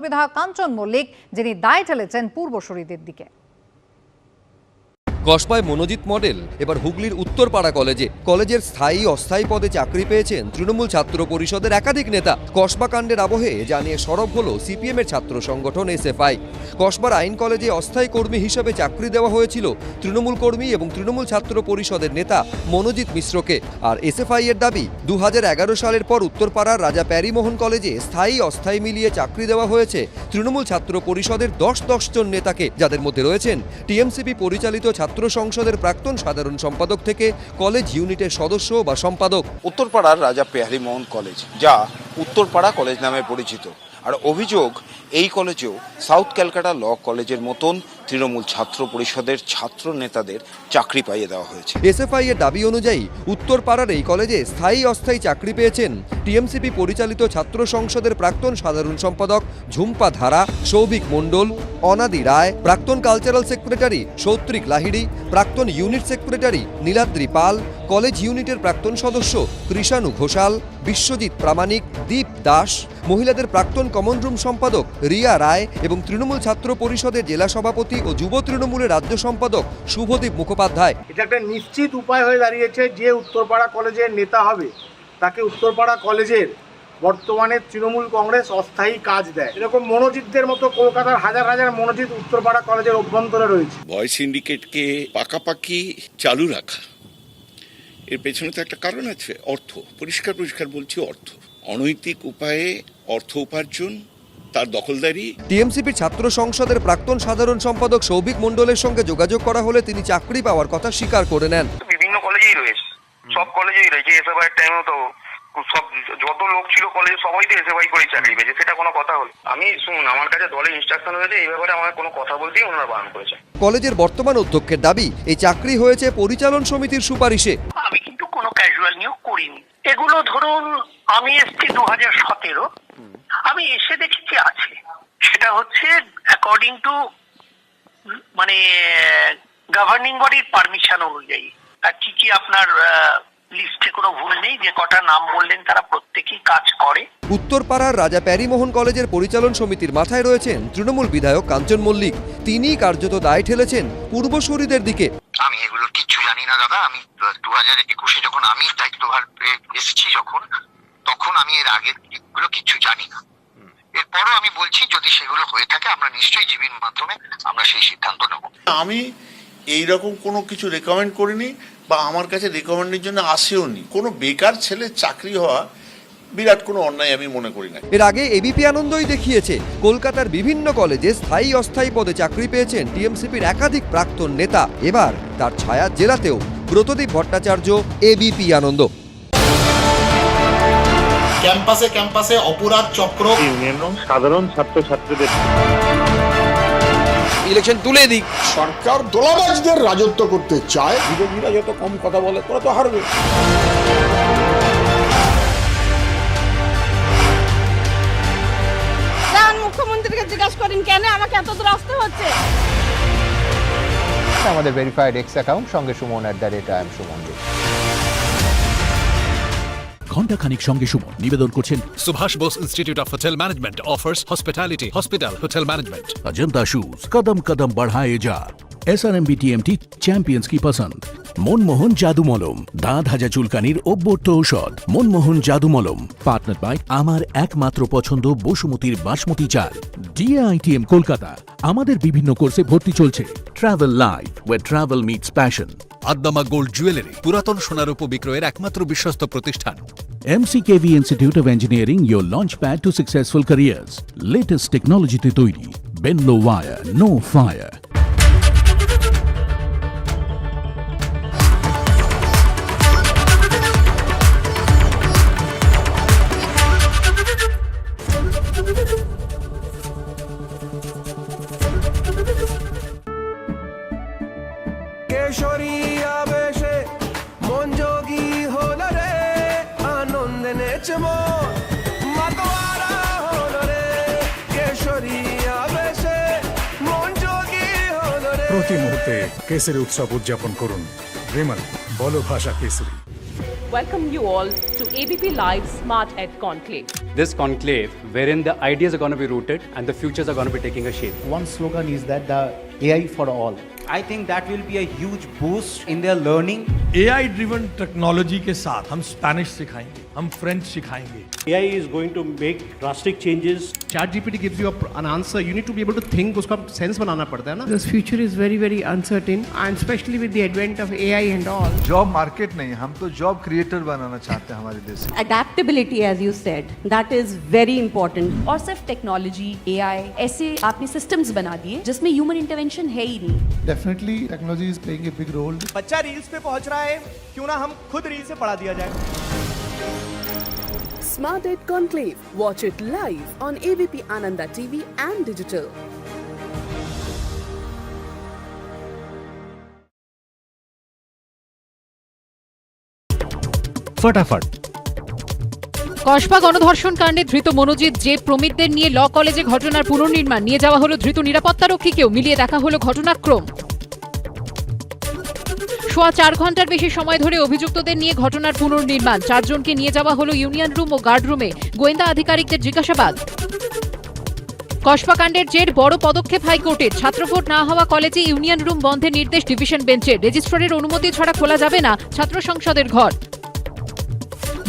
বিধায়ক কাঞ্চন মল্লিক যিনি দায় ঠেলেছেন পূর্বসূরিদের দিকে। কসবায় মনোজিৎ মডেল। এবার হুগলির উত্তরপাড়া কলেজে। কলেজের স্থায়ী অস্থায়ী পদে চাকরি পেয়েছেন তৃণমূল ছাত্র পরিষদের একাধিক নেতা। কসবা কাণ্ডের আবহে জানিয়ে সরব হল সিপিএমের ছাত্র সংগঠন এসএফআই। কসবার আইন কলেজে অস্থায়ী কর্মী হিসেবে চাকরি দেওয়া হয়েছিল তৃণমূল কর্মী এবং তৃণমূল ছাত্র পরিষদের নেতা মনোজিৎ মিশ্রকে। আর এসএফআই এর দাবি দু হাজার এগারো সালের পর উত্তরপাড়ার রাজা প্যারিমোহন কলেজে স্থায়ী অস্থায়ী মিলিয়ে চাকরি দেওয়া হয়েছে তৃণমূল ছাত্র পরিষদের দশ দশজন নেতাকে, যাদের মধ্যে রয়েছেন টিএমসিপি পরিচালিত ছাত্র সংসদের প্রাক্তন সাধারণ সম্পাদক থেকে কলেজ ইউনিটের সদস্য বা সম্পাদক। উত্তরপাড়ার রাজা পেহারি মোহন কলেজ, যা উত্তরপাড়া কলেজ নামে পরিচিত। আর অভিযোগ, এই কলেজেও সাউথ ক্যালকাটা ল কলেজের মতন তৃণমূল ছাত্র পরিষদের ছাত্র নেতাদের চাকরি পাইয়ে দেওয়া হয়েছে। এসএফআই এর দাবি অনুযায়ী উত্তরপাড়ার এই কলেজে স্থায়ী অস্থায়ী চাকরি পেয়েছেন টিএমসিপি পরিচালিত ছাত্র সংসদের প্রাক্তন সাধারণ সম্পাদক ঝুম্পা ধারা, সৌভিক মণ্ডল, অনাদি রায়, প্রাক্তন কালচারাল সেক্রেটারি সৌত্রিক লাহিড়ি, প্রাক্তন unit secretary Niladri Pal, college ইউনিটের প্রাক্তন সদস্য কৃষাণু ঘোষাল, বিশ্বজিৎ প্রামাণিক, দীপ দাস মহিলাদের প্রাক্তন কমন রুম সম্পাদক রিয়া রায় এবং তৃণমূল ছাত্র পরিষদের জেলা সভাপতি ও যুব তৃণমূলের রাজ্য সম্পাদক শুভদীপ মুখোপাধ্যায়। এটা একটা নিশ্চিত উপায় হয়ে দাঁড়িয়েছে যে উত্তরপাড়া কলেজের নেতা হবে। তাকে উত্তরপাড়া কলেজের বর্তমানে তৃণমূল কংগ্রেস অস্থায়ী কাজ দেয়। এরকম মনোজিতদের মতো কলকাতার হাজার হাজার মনোজিৎ উত্তরপাড়া কলেজের অভ্যন্তরে রয়েছে। বয় সিন্ডিকেটকে পাকাপাকি চালু রাখা। এর পেছনে তো একটা কারণ আছে অর্থ। পরিষ্কার পরিষ্কার বলছি অর্থ। অনৈতিক উপায়ে অর্থ উপার্জন তার দখলদারি। টিএমসিপির ছাত্র সংসদের প্রাক্তন সাধারণ সম্পাদক সৌভিক মণ্ডলের সঙ্গে যোগাযোগ করা হলে তিনি চাকরি পাওয়ার কথা স্বীকার করে নেন। বিভিন্ন কলেজেই রয়েছে। সব কলেজেই রয়েছে। এসএফআই এর টাইমেও তো সব যত লোক ছিল কলেজে সবাই তো এসএফআই করে চাকরি পেয়েছে। সেটা কোনো কথা হলো আমি শুনুন আমার কাছে দলের ইনস্ট্রাকশন হয়েছে এই ব্যাপারে আমার কোনো কথা বলতেই ওনারা বারণ করেছে। কলেজের বর্তমান অধ্যক্ষের দাবি এই চাকরি হয়েছে পরিচালন সমিতির সুপারিশে। আমি কিন্তু কোনো ক্যাজুয়াল নিয়োগ করিনি। এগুলো ধরুন, আমি এসছি দু হাজার সতেরো। আমি এসে দেখেছি আছে। সেটা হচ্ছে অ্যাকর্ডিং টু মানে গভর্নিং বডির পারমিশন অনুযায়ী। আর কি কি আপনার লিস্টে কোনো ভুল নেই, যে কটা নাম বললেন তারা প্রত্যেকেই কাজ করে। উত্তরপাড়ার রাজা প্যারিমোহন কলেজের পরিচালন সমিতির মাথায় রয়েছেন তৃণমূল বিধায়ক কাঞ্চন মল্লিক। তিনিই কার্যত দায় ঠেলেছেন পূর্বসূরিদের দিকে। আমি এগুলো কিচ্ছু জানি না দাদা। আমি দু হাজার একুশে যখন আমি দায়িত্বভার এসেছি যখন তখন আমি এর আগে এগুলো কিচ্ছু জানি না। এরপরও আমি বলছি যদি সেগুলো হয়ে থাকে আমরা নিশ্চয়ই জীবীর মাধ্যমে আমরা সেই সিদ্ধান্ত নেব। আমি এই রকম কোনো কিছু রেকমেন্ড করিনি বা আমার কাছে রেকমেন্ডের জন্য আসেও নি কোনো বেকার ছেলে চাকরি হওয়া বিরাট কোনো অন্যায় আমি মনে করি না এর আগে এবিপি আনন্দই দেখিয়েছে কলকাতার বিভিন্ন কলেজে স্থায়ী অস্থায়ী পদে চাকরি পেয়েছেন টিএমসিপির একাধিক প্রাক্তন নেতা। এবার তার ছায়া জেলাতেও ব্রতদীপ ভট্টাচার্য এবিপি আনন্দ। ক্যাম্পাসে ক্যাম্পাসে অপরাধ চক্র। ইলেকশন তুলে দিক। সরকার দোলাবাজদের রাজত্ব করতে চায়। বিরোধীরা যত কম কথা বলে তোরা তো হারবে। থেকে জিজ্ঞাসা করেন কেন আমাকে এত দূর আসতে হচ্ছে? আমাদের ভেরিফাইড এক্স অ্যাকাউন্ট সঙ্গে Suman at the rate I M Suman ঘণ্টা সঙ্গে সুমন নিবেদন করছেন Subhas Bose institute of hotel management offers hospitality hospital hotel management Ajanta shoes কদম কদম বাড়ায়ে যা S R M B TMT champions কি পছন্দ মনমোহন জাদু মলম দাঁত হাজা চুলকানির অব্যর্থ ঔষধ মনমোহন জাদু মলম পার্টনার বাই আমার একমাত্র পছন্দ বসুমতির বাসমতি চাল ডিআইটিএম কলকাতা আমাদের বিভিন্ন কোর্সে ভর্তি চলছে travel live way travel meets passion আদ্দামা gold jewellery পুরাতন সোনার বিক্রয়ের একমাত্র বিশ্বস্ত প্রতিষ্ঠান MCKV Institute of Engineering, your launchpad to successful careers. Latest technology তে তৈরি Benlo Wire, no fire. কেশরিয়া বেশে মন যোগী হল রে আনন্দে মাতোয়ারা হল রে কেশরিয়া বেশে মন যোগী হল রে। প্রতি মুহূর্তে কেসের উৎসব উদযাপন করুন। রেমন বলো ভাষা Kesari Welcome you all to ABP Live Smart Ed Conclave. this conclave wherein the ideas are going to be rooted and the futures are going to be taking a shape. One slogan is that the AI for all. I think that will be a huge boost in their learning. AI driven technology के साथ हम Spanish सिखाएंगे हम French सिखाएंगे AI is going to make drastic changes. Chat GPT gives you a, an answer. You need to be able to think. उसका sense बनाना पड़ता है ना. This future is very, very uncertain, and especially with the advent of AI and all. Job market नहीं हम तो job creator बनाना चाहते हैं हमारे देश में Adaptability, as you said, that is very important. और सिर्फ़ टेक्नोलॉजी एआई ऐसे आपने सिस्टम्स बना दिए जिसमें ह्यूमन इंटरवेंशन है ही नहीं definitely technology is playing a big role बच्चा रील्स पे पहुँच रहा है क्यों ना हम खुद रील से पढ़ा दिया जाए Smart Date Conclave. Watch it live on AVP Ananda TV and digital. फटाफट কসবা গণধর্ষণ কাণ্ডে ধৃত মনোজিৎ, যে প্রমিতদের নিয়ে ল কলেজে ঘটনার পুনর্নির্মাণ, নিয়ে যাওয়া হলো ধৃত নিরাপত্তারক্ষীকেও মিলিয়ে দেখা হলো ঘটনাক্রম। সোয়া চার ঘণ্টার বেশি সময় ধরে অভিযুক্তদের নিয়ে ঘটনার পুনর্নির্মাণ, চারজনকে নিয়ে যাওয়া হলো ইউনিয়ন রুম ও গার্ড রুমে, গোয়েন্দা আধিকারিকদের জিজ্ঞাসাবাদ। কসবা কাণ্ডের জের বড় পদক্ষেপ হাইকোর্টের ছাত্রভোট না হওয়া কলেজে ইউনিয়ন রুম বন্ধের নির্দেশ ডিভিশন বেঞ্চের, রেজিস্ট্রারের অনুমতি ছাড়া খোলা যাবে না ছাত্র সংসদের ঘর।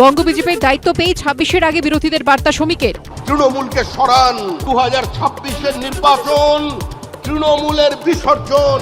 বঙ্গ বিজেপির দায়িত্ব পেয়ে ছাব্বিশের আগে বিরোধীদের বার্তা শ্রমিকের। তৃণমূলকে সরান দু হাজার ছাব্বিশের নির্বাচন, তৃণমূলের বিসর্জন।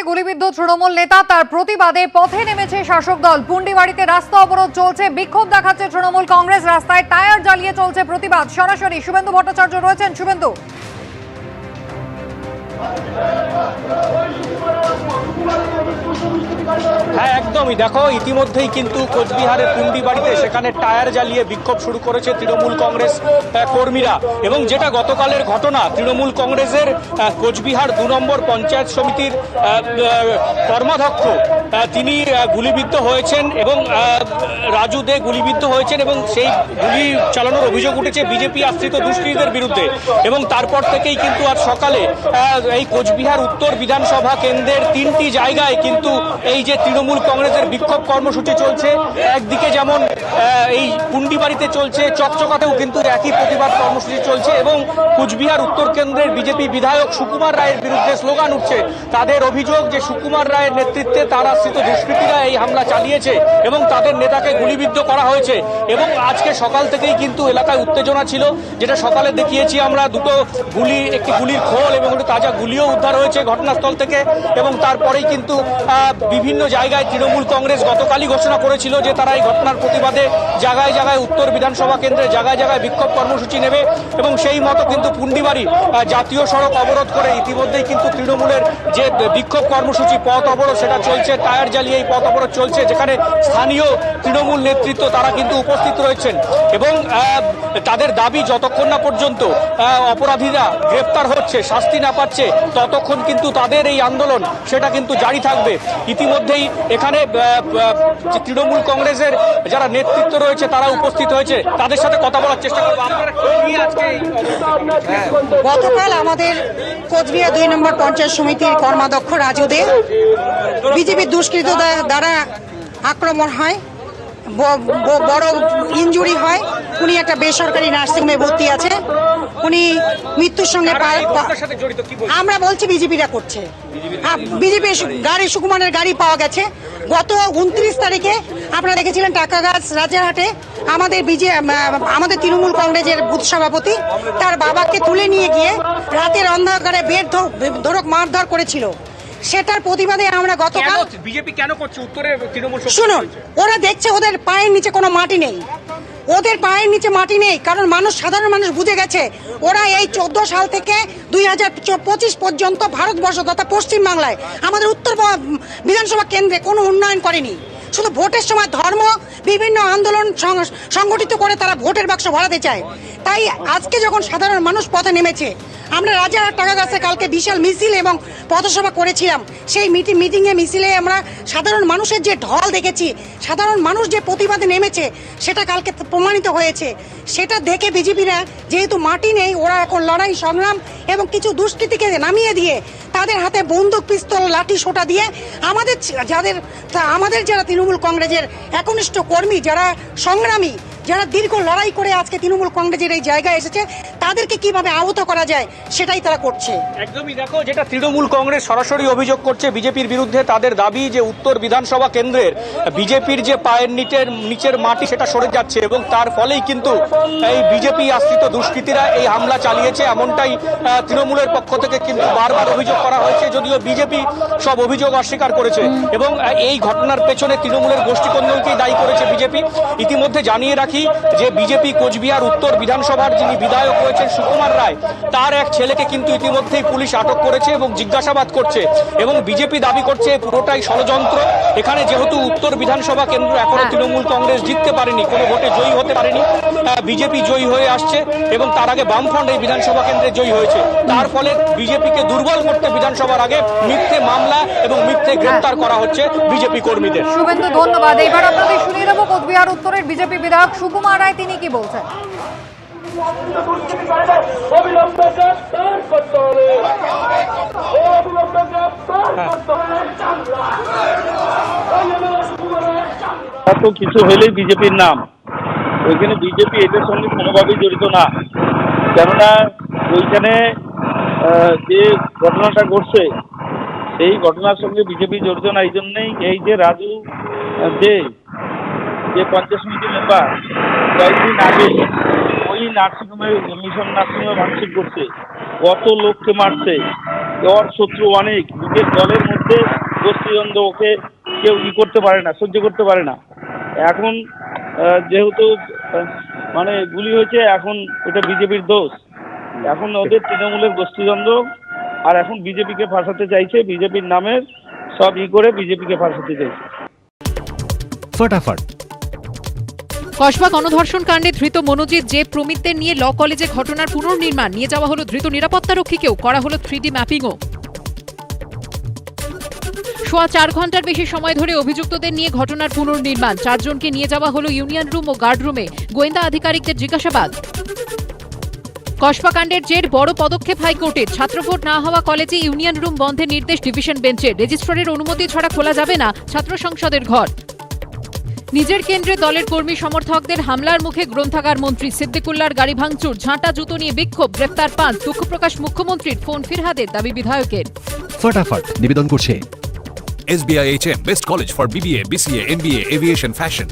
কোচবিহারে গুলিবিদ্ধ তৃণমূল নেতা তার প্রতিবাদে পথে নেমেছে শাসক দল। পুন্ডিবাড়িতে রাস্তা অবরোধ চলছে, বিক্ষোভ দেখাচ্ছে তৃণমূল কংগ্রেস, রাস্তায় টায়ার জ্বালিয়ে চলছে প্রতিবাদ। সরাসরি শুভেন্দু ভট্টাচার্য রয়েছেন। শুভেন্দু। হ্যাঁ একদমই। দেখো, ইতিমধ্যেই কিন্তু কোচবিহারের কুন্ডি বাড়িতে সেখানে টায়ার জ্বালিয়ে বিক্ষোভ শুরু করেছে তৃণমূল কংগ্রেস কর্মীরা। এবং যেটা গতকালের ঘটনা, তৃণমূল কংগ্রেসের কোচবিহার দু নম্বর পঞ্চায়েত সমিতির কর্মাধ্যক্ষ তিনি গুলিবিদ্ধ হয়েছেন এবং রাজু দে গুলিবিদ্ধ হয়েছেন এবং সেই গুলি চালানোর অভিযোগ উঠেছে বিজেপি আশ্রিত দুষ্কৃতীদের বিরুদ্ধে। এবং তারপর থেকেই কিন্তু আজ সকালে এই কোচবিহার উত্তর বিধানসভা কেন্দ্রের তিনটি জায়গায় কিন্তু এই যে তৃণমূল কংগ্রেসের বিক্ষোভ কর্মসূচি চলছে, একদিকে যেমন এই পুন্ডিবাড়িতে চলছে, চকচকাতেও কিন্তু একই প্রতিবাদ কর্মসূচি চলছে এবং কুচবিহার উত্তর কেন্দ্রের বিজেপি বিধায়ক সুকুমার রায়ের বিরুদ্ধে স্লোগান উঠছে। তাদের অভিযোগ যে সুকুমার রায়ের নেতৃত্বে তার আশ্রিত দুষ্কৃতীরা এই হামলা চালিয়েছে এবং তাদের নেতাকে গুলিবিদ্ধ করা হয়েছে এবং আজকে সকাল থেকেই কিন্তু এলাকায় উত্তেজনা ছিল, যেটা সকালে দেখিয়েছি আমরা দুটো গুলি, একটি গুলির খোল এবং একটি তাজা গুলিও উদ্ধার হয়েছে ঘটনাস্থল থেকে এবং তারপরেই কিন্তু বিভিন্ন জায়গায় তৃণমূল কংগ্রেস গতকালই ঘোষণা করেছিল যে তারা এই ঘটনার প্রতিবাদে জায়গায় জায়গায় উত্তর বিধানসভা কেন্দ্রে জায়গায় জায়গায় বিক্ষোভ কর্মসূচি নেবে এবং সেই মতো কিন্তু পুন্ডিবাড়ি জাতীয় সড়ক অবরোধ করে ইতিমধ্যেই কিন্তু তৃণমূলের যে বিক্ষোভ কর্মসূচি পথ অবরোধ, সেটা চলছে, টায়ার জ্বালিয়ে এই পথ অবরোধ চলছে, যেখানে স্থানীয় তৃণমূল নেতৃত্ব তারা কিন্তু উপস্থিত রয়েছেন এবং তাদের দাবি যতক্ষণ না পর্যন্ত অপরাধীরা গ্রেপ্তার হচ্ছে, শাস্তি না পাচ্ছে ততক্ষণ কিন্তু তাদের এই আন্দোলন, সেটা কিন্তু জারি থাকবে। ইতিমধ্যেই এখানে তৃণমূল কংগ্রেসের যারা নেতৃত্ব রয়েছে, তারা উপস্থিত হয়েছে। তাদের সাথে কথা বলার চেষ্টা করব। গতকাল আমাদের কোচবিহার দুই নম্বর পঞ্চায়েত সমিতির কর্মাধ্যক্ষ রাজু দে, বিজেপির দুষ্কৃত দ্বারা আক্রমণ হয় বড় ইনজুরি হয়। উনি একটা বেসরকারি নার্সিংহোমে ভর্তি আছে। উনি মৃত্যুর সঙ্গে আমরা বলছি বিজেপিরা করছে। হ্যাঁ বিজেপি গাড়ি সুকুমারের গাড়ি পাওয়া গেছে। গত উনত্রিশ তারিখে আপনারা দেখেছিলেন টাকাগাছ রাজারহাটে আমাদের বিজে আমাদের তৃণমূল কংগ্রেসের বুথ সভাপতি তার বাবাকে তুলে নিয়ে গিয়ে রাতের অন্ধকারে বেড ধরক মারধর করেছিল। সেটার প্রতিবাদে আমরা গতকাল বিজেপি কেন করছে? উত্তরে তৃণমূল শুনুন ওরা দেখছে ওদের পায়ের নিচে কোনো মাটি নেই। ওদের পায়ের নিচে মাটি নেই, কারণ মানুষ, সাধারণ মানুষ বুঝে গেছে, ওরা এই চোদ্দ সাল থেকে দুই হাজার পঁচিশ পর্যন্ত ভারতবর্ষ তথা পশ্চিমবাংলায়, আমাদের উত্তর বিধানসভা কেন্দ্রে কোনো উন্নয়ন করেনি। শুধু ভোটের সময় ধর্ম, বিভিন্ন আন্দোলন সংগঠিত করে তারা ভোটের বাক্স ভরাতে চায়। তাই আজকে যখন সাধারণ মানুষ পথে নেমেছে আমরা রাজারহাট টাকা গাছে কালকে বিশাল মিছিল এবং পথসভা করেছিলাম। সেই মিটিং মিটিংয়ে মিছিলে আমরা সাধারণ মানুষের যে ঢল দেখেছি, সাধারণ মানুষ যে প্রতিবাদে নেমেছে, সেটা কালকে প্রমাণিত হয়েছে। সেটা দেখে বিজেপিরা যেহেতু মাটি নেই, ওরা এখন লড়াই, সংগ্রাম এবং কিছু দুষ্কৃতীকে নামিয়ে দিয়ে তাদের হাতে বন্দুক, পিস্তল, লাঠি, সোটা দিয়ে আমাদের যাদের আমাদের যারা তৃণমূল কংগ্রেসের একনিষ্ঠ কর্মী, যারা সংগ্রামী যারা দীর্ঘ লড়াই করে আজকে তৃণমূল কংগ্রেসের এই জায়গায় এসেছে, তাদেরকে কীভাবে আহত করা যায়, সেটাই তারা করছে। একদমই দেখো, যেটা তৃণমূল কংগ্রেস সরাসরি অভিযোগ করছে বিজেপির বিরুদ্ধে, তাদের দাবি যে উত্তর বিধানসভা কেন্দ্রের বিজেপির যে পায়ের নিচের নিচের মাটি সেটা সরে যাচ্ছে এবং তার ফলেই কিন্তু এই বিজেপি আশ্রিত দুষ্কৃতীরা এই হামলা চালিয়েছে। এমনটাই তৃণমূলের পক্ষ থেকে কিন্তু বারবার অভিযোগ করা হয়েছে, যদিও বিজেপি সব অভিযোগ অস্বীকার করেছে এবং এই ঘটনার পেছনে তৃণমূলের গোষ্ঠীকন্দলকেই দায়ী করেছে বিজেপি। ইতিমধ্যে জানিয়ে রাখি যে বিজেপি কোচবিহার উত্তর বিধানসভার যিনি বিধায়ক রয়েছেন সুকুমার রায় তার এক ছেলেকে কিন্তু ইতিমধ্যেই পুলিশ আটক করেছে এবং জিজ্ঞাসাবাদ করছে এবং বিজেপি দাবি করছে পুরোটাই ষড়যন্ত্র। এখানে যেহেতু উত্তর বিধানসভা কেন্দ্র এখনও তৃণমূল কংগ্রেস জিততে পারেনি কোনো ভোটে জয়ী হতে পারেনি বিজেপি জয়ী হয়ে আসছে এবং তার আগে বামফ্রন্ট এই বিধানসভা কেন্দ্রে জয়ী হয়েছে। তার ফলে বিজেপিকে দুর্বল করতে বিধানসভার আগে মিথ্যে মামলা এবং মিথ্যে গ্রেপ্তার করা হচ্ছে বিজেপি কর্মীদের। শুভেন্দু ধন্যবাদ। এইবার আপনাদের শুনিয়ে দেবো কোচবিহার উত্তরের বিজেপি বিধায়ক সুকুমার রায়, তিনি কি বলছেন? এত কিছু হলেই বিজেপির নাম। ওইখানে বিজেপি এটার সঙ্গে কোনোভাবেই জড়িত না। কেননা ওইখানে যে ঘটনাটা ঘটছে, সেই ঘটনার সঙ্গে বিজেপি জড়িত না এই জন্যেই এই যে রাজু দে যে পঞ্চায়েত সমিতি মেম্বার কয়েকদিন আগে ওই নার্সিংহোমে মিশন নার্সিংহোমে ভাঙচুর করছে, কত লোককে মারছে ওর শত্রু অনেক নিজের দলের মধ্যে গোষ্ঠীদ্বন্দ্ব ওকে কেউ ই করতে পারে না, সহ্য করতে পারে না। এখন যেহেতু মানে গুলি হয়েছে, এখন এটা বিজেপির দোষ। এখন ওদের তৃণমূলের গোষ্ঠীদ্বন্দ্ব, আর এখন বিজেপিকে ফাঁসাতে চাইছে, বিজেপির নামের সব ই করে বিজেপিকে ফাঁসাতে চাইছে। ফটাফট কসবা গণধর্ষণ কাণ্ডে ধৃত মনোজিৎ যে প্রমিতদের নিয়ে ল কলেজে ঘটনার পুনর্নির্মাণ, নিয়ে যাওয়া হলো ধৃত নিরাপত্তারক্ষীকেও করা হলো থ্রি ডি ম্যাপিংও। সোয়া চার ঘণ্টার বেশি সময় ধরে অভিযুক্তদের নিয়ে ঘটনার পুনর্নির্মাণ, চারজনকে নিয়ে যাওয়া হলো ইউনিয়ন রুম ও গার্ড রুমে, গোয়েন্দা আধিকারিকদের জিজ্ঞাসাবাদ। কসবা কাণ্ডের জের বড় পদক্ষেপ হাইকোর্টের, ছাত্রভোট না হওয়া কলেজে ইউনিয়ন রুম বন্ধের নির্দেশ ডিভিশন বেঞ্চের, রেজিস্ট্রারের অনুমতি ছাড়া খোলা যাবে না ছাত্র সংসদের ঘর। নিজের কেন্দ্রে দলের কর্মী সমর্থকদের হামলার মুখে গ্রন্থাগার মন্ত্রী সিদ্দিকুল্লার গাড়ি ভাঙচুর ঝাঁটা জুতো নিয়ে বিক্ষোভ গ্রেফতার পান দুঃখ প্রকাশ মুখ্যমন্ত্রীর ফোন ফিরহাদের দাবি বিধায়কের। ফটাফট নিবেদন করছে। SBIHM best college for BBA BCA MBA aviation fashion.